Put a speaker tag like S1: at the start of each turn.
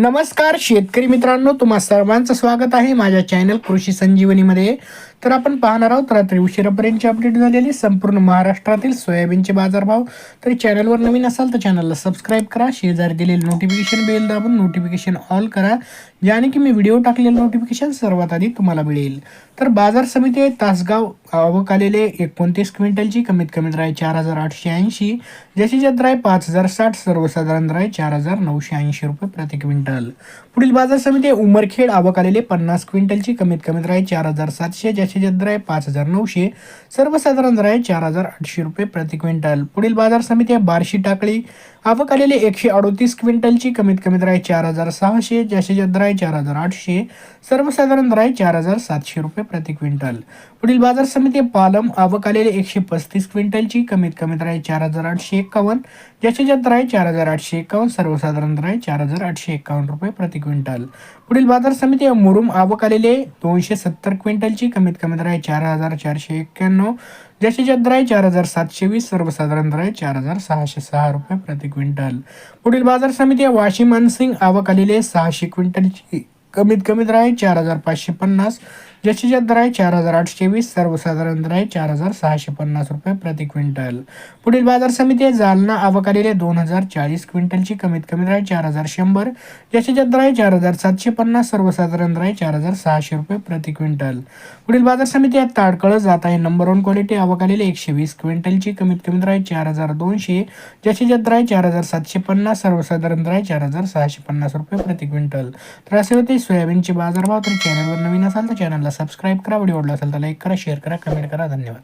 S1: नमस्कार शेतकरी मित्रांनो तुम्हा सर्वांचं स्वागत आहे माझ्या चॅनल कृषी संजीवनीमध्ये. तर आपण पाहणार आहोत रात्री उशिरापर्यंतची अपडेट झालेली संपूर्ण महाराष्ट्रातील सोयाबीनचे बाजारभाव. तर चॅनलवर नवीन असाल तर चॅनलला सबस्क्राईब करा शेजारी दिलेले नोटिफिकेशन बेल दाबून नोटिफिकेशन ऑल करा ज्याने की मी व्हिडिओ टाकलेलं नोटिफिकेशन सर्वात आधी तुम्हाला मिळेल. तर बाजार समिती तासगाव आवक आलेले एकोणतीस क्विंटलची कमीत कमी राय चार हजार आठशे ऐंशी ज्याची जर राय पाच हजार साठ सर्वसाधारण राय चार हजार नऊशे ऐंशी रुपये प्रति क्विंटल. पुढील बाजार समिती उमरखेड आवक आलेले पन्नास क्विंटलची कमीत कमी राय चार हजार सातशे ज्याची जर आहे पाच हजार नऊशे सर्वसाधारण दर आहे चार हजार आठशे रुपये प्रति क्विंटल. पुढील बाजार समिती आहे बार्शी टाकळी. आवक आलेले एकशे अडोतीस क्विंटलची कमीत कमी द्राय चार हजार सहाशे जास्तीत जर आहे चार हजार आठशे सर्वसाधारण दर चार हजार सातशे रुपये प्रति क्विंटल. पुढील बाजार समिती पालम आवक आलेले एकशे पस्तीस क्विंटलची कमीत कमी दर आहे चार हजार आठशे एक्कावन्न जास्तीत दर आहे चार हजार आठशे एक्कावन्न सर्वसाधारण दर चार हजार आठशे एक्कावन्न रुपये प्रति क्विंटल. पुढील बाजार समिती मुरुम आवक आलेले दोनशे सत्तर क्विंटलची कमीत कमी दर आहे चार हजार चारशे एक्क्याण्णव ज्याची दर आहे चार हजार सातशे वीस सर्वसाधारण दर आहे चार हजार सहाशे सहा रुपये प्रति क्विंटल. पुढील बाजार समिती आहे वाशिम मानसिंग आवक आलेले सहाशे क्विंटलची. कमीत कमी दर आहे चार हजार पाचशे पन्नास. ज्याची दर आहे चार हजार आठशे वीस सर्वसाधारण दर आहे चार हजार सहाशे पन्नास रुपये प्रति क्विंटल. पुढील बाजार समिती आहे. जालना आवक दोन हजार चाळीस क्विंटलची कमीत कमी दर आहे चार हजार शंभर. ज्याची दर आहे चार हजार सातशे पन्नास सर्वसाधारण दर आहे चार हजार सहाशे रुपये प्रति क्विंटल. पुढील बाजार समिती आहे. ताडकळ जात आहे. नंबर वन क्वालिटी आवक एकशे वीस क्विंटलची कमीत कमी दर आहे चार हजार दोनशे. ज्याची दर आहे चार हजार सातशे पन्नास सर्वसाधारण दर आहे चार हजार सहाशे पन्नास रुपये प्रति क्विंटल. तर असे होते सोयाबीनचे बाजारभाव तर चॅनलवर नवीन असाल तर चॅनलला सबस्क्राईब करा व्हिडिओ आवडला असेल तर लाईक करा शेअर करा कमेंट करा. धन्यवाद.